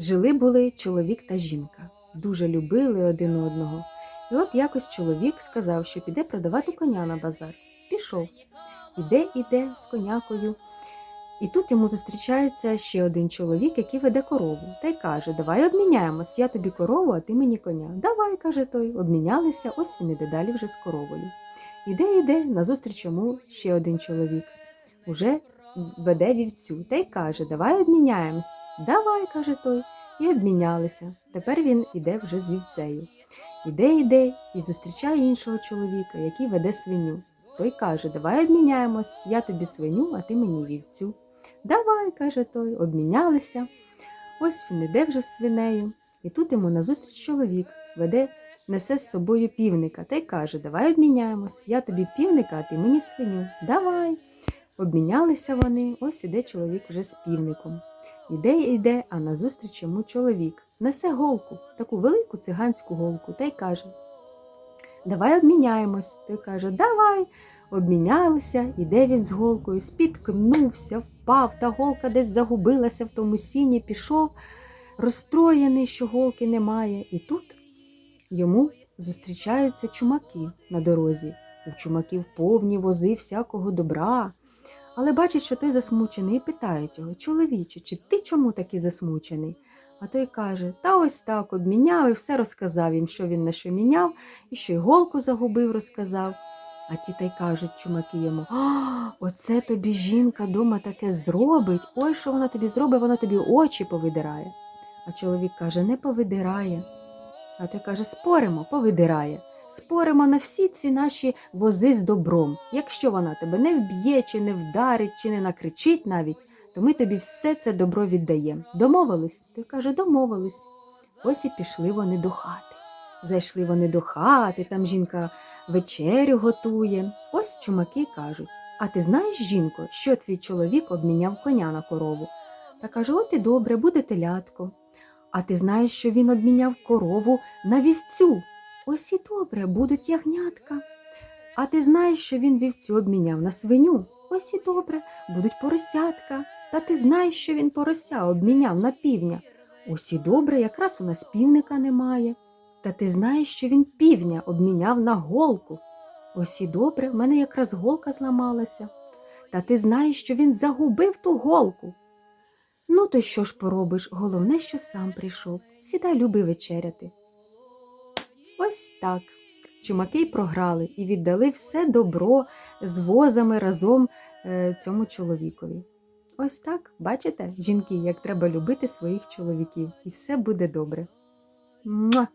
Жили були чоловік та жінка, дуже любили один одного. І от якось чоловік сказав, що піде продавати коня на базар. Пішов. Іде, іде з конякою. І тут йому зустрічається ще один чоловік, який веде корову, та й каже: Давай обміняємось, я тобі корову, а ти мені коня. Давай, каже той, обмінялися, ось він іде далі вже з коровою. Іде, іде, назустріч йому ще один чоловік. Уже веде вівцю та й каже: Давай обміняємось. Давай, каже той, і обмінялися. Тепер він іде вже з вівцею. Іде, іде і зустрічає іншого чоловіка, який веде свиню. Той каже: Давай обміняємось, я тобі свиню, а ти мені вівцю. Давай, каже той, обмінялися. Ось він іде вже з свинею, і тут йому назустріч чоловік веде, несе з собою півника та й каже: Давай обміняємось, я тобі півника, а ти мені свиню. Давай. Обмінялися вони, ось іде чоловік вже з півником. Іде, іде, а назустріч йому чоловік несе голку, таку велику циганську голку, та й каже: Давай обміняємось. Той каже, давай. Обмінялися, іде він з голкою, спіткнувся, впав, та голка десь загубилася в тому сіні, пішов, розстроєний, що голки немає. І тут йому зустрічаються чумаки на дорозі. У чумаків повні вози всякого добра. Але бачить, що той засмучений, і питають його, чоловіче, чи ти чому такий засмучений? А той каже: Та ось так обміняв і все розказав їм, що він на що міняв, і що й голку загубив, розказав. А ті та й кажуть чумаки йому: А, оце тобі жінка дома таке зробить. Ой, що вона тобі зробить, вона тобі очі повидирає. А чоловік каже, не повидирає. А той каже, споримо, повидирає. Споримо на всі ці наші вози з добром. Якщо вона тебе не вб'є, чи не вдарить, чи не накричить навіть, то ми тобі все це добро віддаємо. Домовились? Той каже, домовились. Ось і пішли вони до хати. Зайшли вони до хати, там жінка вечерю готує. Ось чумаки кажуть: А ти знаєш, жінко, що твій чоловік обміняв коня на корову? Та каже: От і добре, буде телятко. А ти знаєш, що він обміняв корову на вівцю? Ось і добре, будуть ягнятка. А ти знаєш, що він вівцю обміняв на свиню? Ось і добре, будуть поросятка. Та ти знаєш, що він порося обміняв на півня. Ось і добре, якраз у нас півника немає. Та ти знаєш, що він півня обміняв на голку. Ось добре, в мене якраз голка зламалася. Та ти знаєш, що він загубив ту голку. Ну, то що ж поробиш? Головне, що сам прийшов. Сідай, люби вечеряти. Ось так. Чумаки програли і віддали все добро з возами разом е, цьому чоловікові. Ось так, бачите, жінки, як треба любити своїх чоловіків, і все буде добре. Муа!